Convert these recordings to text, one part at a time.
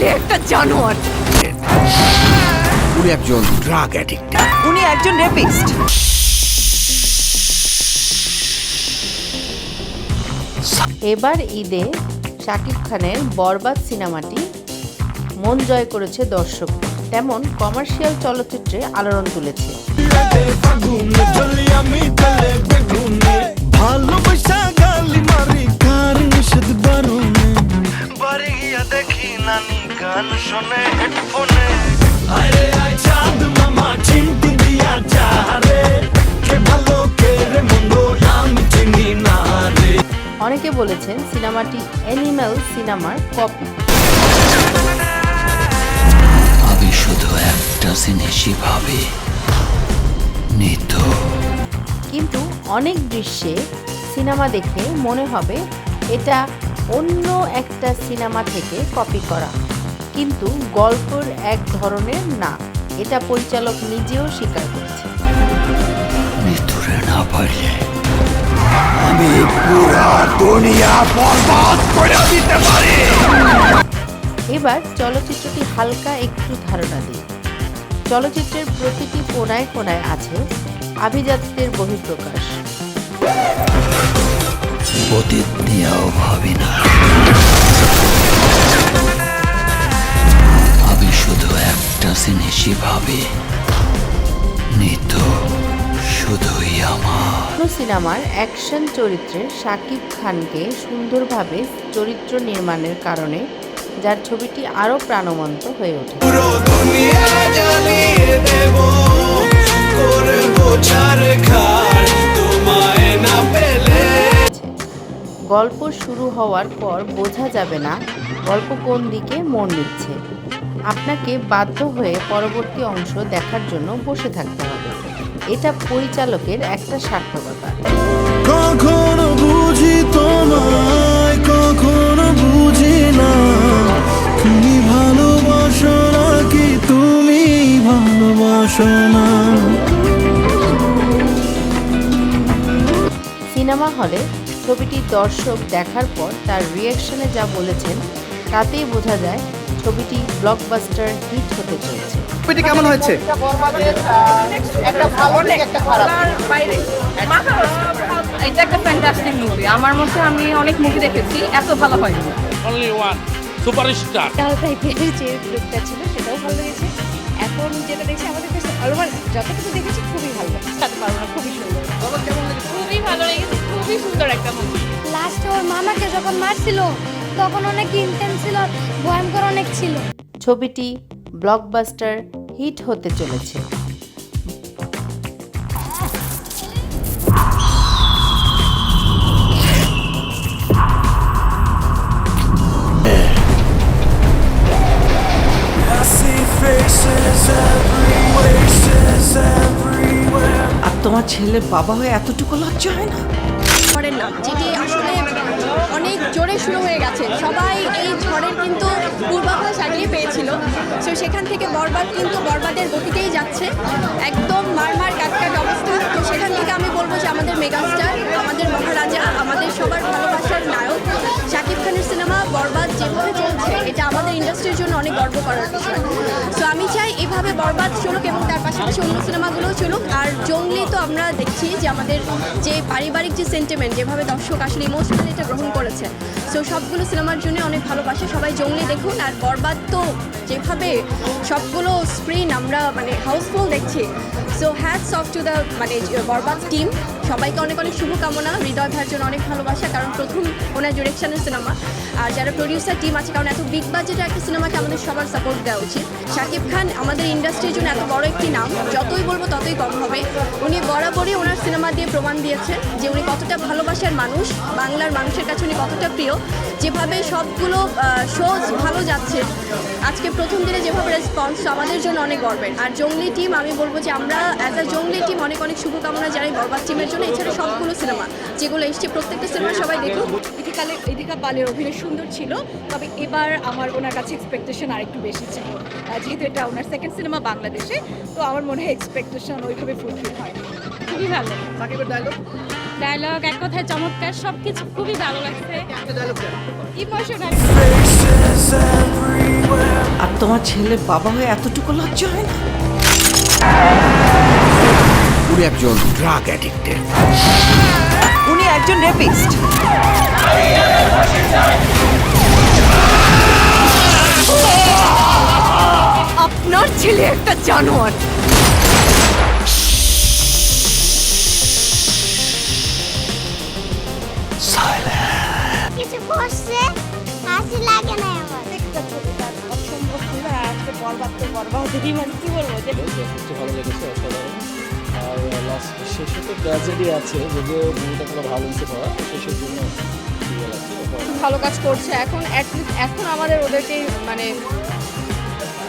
একটা জানোয়ার। উনি একজন ড্রাগ অ্যাডিক্ট উনি একজন রেপিস্ট এবার ঈদে শাকিব খানের বরবাদ সিনেমাটি মন জয় করেছে দর্শক। তেমন কমার্শিয়াল চলচ্চিত্রে আলোড়ন তুলেছে। ভালোবাসা গালি মারি কার নিষেধ বারণে বাড়ি গিয়া গান শোনে হেডফোনে আরে আয় চাঁদ মামা চিমটি দিয়া যা রে। কে ভালো কে রে মন্দ আমি চিনি না রে। অনেকে বলেছেন সিনেমাটি অ্যানিম্যাল সিনেমার কপি আমি শুধু একটা জিনিসই ভাবি নিত। কিন্তু অনেক দৃশ্যে সিনেমা দেখে মনে হবে এটা অন্য একটা সিনেমা থেকে কপি করা। কিন্তু গল্পের এক ধরনের না এটা পরিচালক নিজেও স্বীকার করেছে। মৃত্যুরে না পারলে আমি পুরা দুনিয়া বরবাদ করে দিতে পারি। এবার চলচ্চিত্রটি হালকা একটু ধারণা দিই। চলচ্চিত্রের প্রতিটি কোনায় কোনায় আছে আভিজাত্যের বহিঃপ্রকাশ। নিয়েও ভাবি না। আমি শুধু একটা জিনিসই ভাবি নিত শুধুই আমার। সিনেমার অ্যাকশন চরিত্রে শাকিব খানকে সুন্দরভাবে চরিত্র নির্মাণের কারণে যার ছবিটি আরও প্রাণবন্ত হয়ে ওঠে। তোমায় না পেলে গল্প শুরু হওয়ার পর বোঝা যাবে না গল্প কোন দিকে মন নিচ্ছে আপনাকে বাধ্য হয়ে পরবর্তী অংশ দেখার জন্য বসে থাকতে হবে। এটা পরিচালকের একটা সার্থকতা। কখনো বুঝি তোমায় কখনো বুঝি না। তুমি ভালোবাসো নাকি তুমি ভালোবাসো না? সিনেমা হলে ছবিটি দর্শক দেখার পর তার রিয়াকশনে যা বলেছেন তাতেই বোঝা যায় ছবিটি ব্লকবাস্টার হিট হতে চলেছে। ছবিটি কেমন হয়েছে? এটা একটা ফ্যান্টাস্টিক মুভি আমার মতে আমি অনেক মুভি দেখেছি এত ভালো হয়নি। অনলি ওয়ান সুপারস্টার টাইপের যে লুকটা ছিল সেটাও ভালো লেগেছে। এখন যেটা দেখছি আমাদের কাছে অলমান যতটুকু দেখেছি খুবই ভালো লাগছে। খুবই সুন্দর একটা মুভি লাস্টে ওর মামাকে যখন মারছিল তখন অনেক ইন্টেন্স ছিল ভয়ঙ্কর অনেক ছিল। ছবিটি ব্লকবাস্টার হিট হতে চলেছে। আর তোমার ছেলে বাবা হয়ে এতটুকু লজ্জা হয় না? ঝড়ের নাম যেটি আসলে অনেক জোরে শুরু হয়ে গেছে। সবাই এই ঝড়ের কিন্তু পূর্বাভাস আগেই পেয়েছিল। তো সেখান থেকে বরবাদ কিন্তু বরবাদের গতিতেই যাচ্ছে। একদম মারমার কাটকাট অবস্থা। তো সেখান থেকে আমি বলব যে আমাদের মেগাস্টার, আমাদের মহারাজা, আমাদের সবার ভালোবাসার নায়ক শাকিব খানের সিনেমা বরবাদ যেভাবে চলছে, এটা আমাদের ইন্ডাস্ট্রির জন্য অনেক গর্ব করার বিষয়। তো আমি চাই এভাবে বরবাদ চলুক এবং পাশাপাশি অন্য সিনেমাগুলোও চলুক। আর জঙ্গলি তো আমরা দেখছি যে আমাদের যে পারিবারিক যে সেন্টিমেন্ট যেভাবে দর্শক আসলে ইমোশনালি এটা গ্রহণ করেছে। সো সবগুলো সিনেমার জন্য অনেক ভালোবাসে। সবাই জঙ্গলি দেখুন, আর বরবাদ তো যেভাবে সবগুলো স্ক্রিন আমরা মানে হাউসফুল দেখছি। So hats off to the মানে বরবাদ টিম সবাইকে অনেক অনেক শুভকামনা, হৃদয় ভাইয়ের জন্য অনেক ভালোবাসা, কারণ প্রথম ওনার ডিরেকশনের সিনেমা আর যারা প্রডিউসার টিম আছে, কারণ এত বিগ বাজেটের একটা সিনেমাকে আমাদের সবার সাপোর্ট দেওয়া উচিত। শাকিব খান আমাদের ইন্ডাস্ট্রির জন্য এত বড় একটি নাম, যতই বলব ততই কম হবে। উনি বরাবরই ওনার সিনেমা দিয়ে প্রমাণ দিয়েছেন যে উনি কতটা ভালোবাসার মানুষ, বাংলার মানুষের কাছে উনি কতটা প্রিয়। যেভাবে সবগুলো শোজ ভালো যাচ্ছে, আজকে প্রথম দিনে যেভাবে রেসপন্স আমাদের জন্য অনেক গর্বের। আর জঙ্গলি টিম আমি বলব যে আমরা অ্যাজ আ জঙ্গলি টিম অনেক অনেক শুভকামনা জানাই বরবাদ টিমের জন্য। এছাড়া সবগুলো সিনেমা যেগুলো এসছে প্রত্যেকটা সিনেমা সবাই দেখুন ইদিকালে ইদিকা পালের অভিনয় সুন্দর ছিল তবে এবার আমার ওনার কাছে এক্সপেকটেশন আরেকটু বেশি ছিল। যেহেতু এটা ওনার সেকেন্ড সিনেমা বাংলাদেশে তো আমার মনে হয় এক্সপেকটেশন ওইভাবে ফুলফিল হয় খুবই ভালো ডায়লগ ডায়লগ এক কথায় চমৎকার সব কিছু খুবই ভালো লাগছে। ইমোশনাল আর তোমার ছেলে বাবা হয়ে এতটুকু লজ্জা হয় না? উনি একজন ড্রাগ অ্যাডিক্টেড উনি একজন রেপিস্ট আপনার ছেলে একটা জানোয়ার। ট্র্যাজেডি আছে যদিও মুভিটা কোনো ভালো হয়েছে জন্য ভালো কাজ করছে। এখন এখন আমাদের ওদেরকে মানে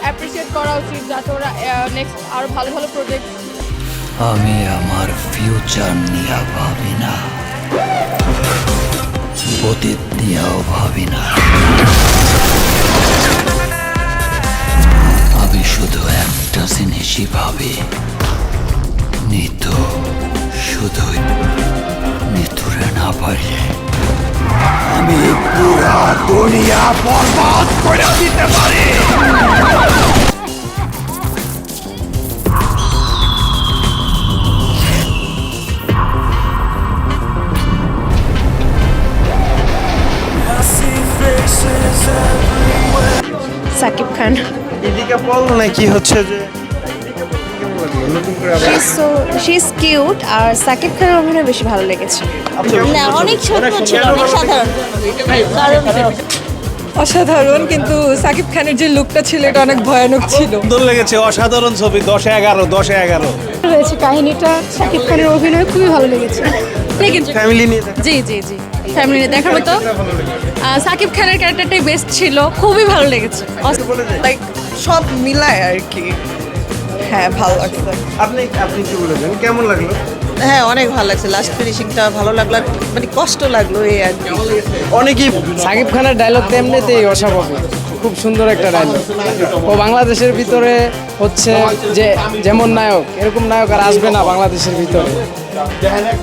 অ্যাপ্রিসিয়েট করা উচিত যাতে ওরা নেক্সট আরও ভালো ভালো প্রজেক্ট আমি আমার ফিউচার নিয়ে ভাবি না। অতীত নিয়েও ভাবি না। আমি শুধু একটা জিনিসই ভাবি নিতু দুনিয়া বরবাদ করে দিতে পারি। সাকিব খান। দীপিকা পল নাকি হচ্ছে যে সো শি ইজ কিউট আর সাকিব খানের অভিনয় বেশি ভালো লেগেছে। না অনেক সুন্দর ছিল অনেক সাধারণ। কারণ অসাধারণ কিন্তু সাকিব খানের যে লুকটা ছিল এটা অনেক ভয়ানক ছিল। সুন্দর লেগেছে অসাধারণ ছবি দশে এগারো দশে এগারো। রয়েছে কাহিনীটা সাকিব খানের অভিনয় খুবই ভালো লেগেছে। ফ্যামিলি নিয়ে জি জি জি ফ্যামিলি নিয়ে দেখার মতো সাকিব খানের ক্যারেক্টারটাই বেস্ট ছিল খুবই ভালো লেগেছে। লাইক সব মিলায় আর কি। হ্যাঁ ভালো লাগছে। আপনি আপনি কি বলেছেন? কেমন লাগল? হ্যাঁ অনেক ভালো লাগছে। লাস্ট ফিনিশিংটা ভালো লাগল আর মানে কষ্ট লাগল এই আর কি। অনেকেই সাকিব খানের ডায়লগ তো এমনিতেই অস্বাভাবিক। খুব সুন্দর একটা ডায়লগ ও বাংলাদেশের ভিতরে হচ্ছে যে যেমন নায়ক এরকম নায়ক আর আসবে না বাংলাদেশের ভিতরে।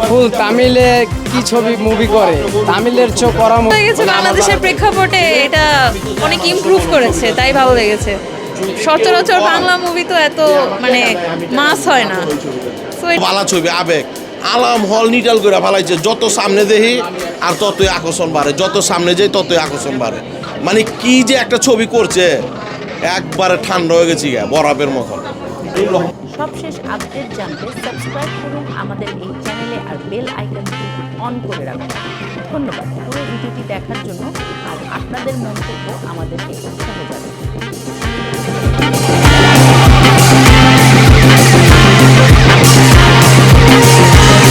ফুল তামিলে কি ছবি মুভি করে? তামিলের চো করা বাংলাদেশের প্রেক্ষাপটে। এটা অনেক ইমপ্রুভ করেছে তাই ভালো লেগেছে। সচরাচর বাংলা মুভি তো এত মানে মাস হয় না। পালা ছবি আবেগ। আলাম হল নিটাল করে ফালাইছে যত সামনে দেখি আর ততই আকর্ষণ বাড়ে। যত সামনে যাই ততই আকর্ষণ বাড়ে। মানে কি যে একটা ছবি করছে একবারে ঠান্ডা হয়ে গেছি গা, বরফের মতন। সবশেষ আপডেট জানতে সাবস্ক্রাইব করুন আমাদের এই চ্যানেলে আর বেল আইকনটি অন করে রাখুন। ধন্যবাদ। পুরো ভিডিওটি দেখার জন্য আর আপনাদের মন্তব্য আমাদেরকে উৎসাহ জানাবে